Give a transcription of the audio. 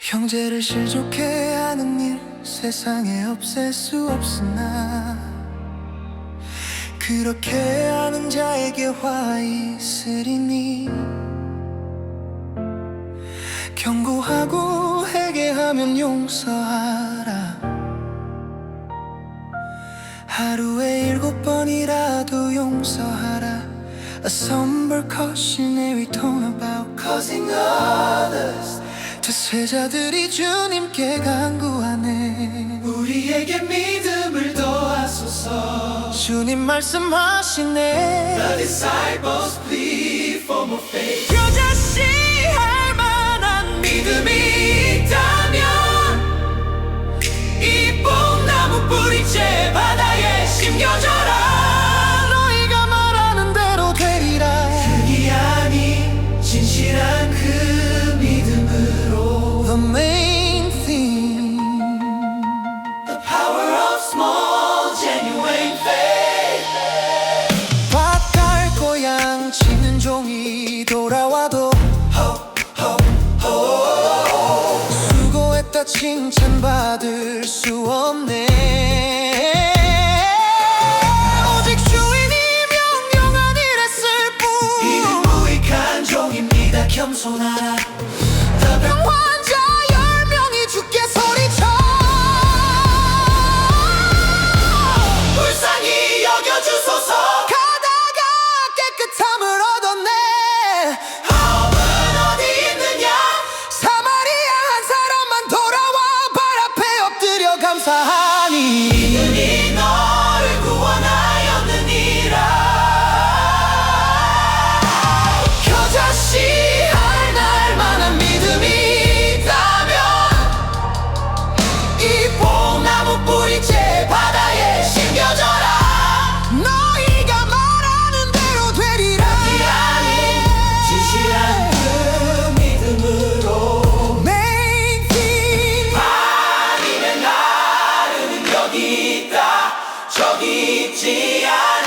형제를 실족해 하는 일 세상에 없앨 수 없으나 그렇게 하는 자에게 화 있으리니 경고하고 회개하면 용서하라. 하루에 일곱 번이라도 용서하라. A somber cautionary tone about causing others 투세자들이 주님께 간구하네. 우리에게 믿음을 더하소서. 주님 말씀하시네. The disciples plead for more faith. 여자씨 할 만한 믿음이 있다면 이 뽕나무 뿌리째 바다에 심겨져 칭찬받을 수 없네. 오직 주인이 명령한 일했을 뿐. 이는 무익한 종입니다 겸손하라 있 저기 있다. 저기 있지 않아.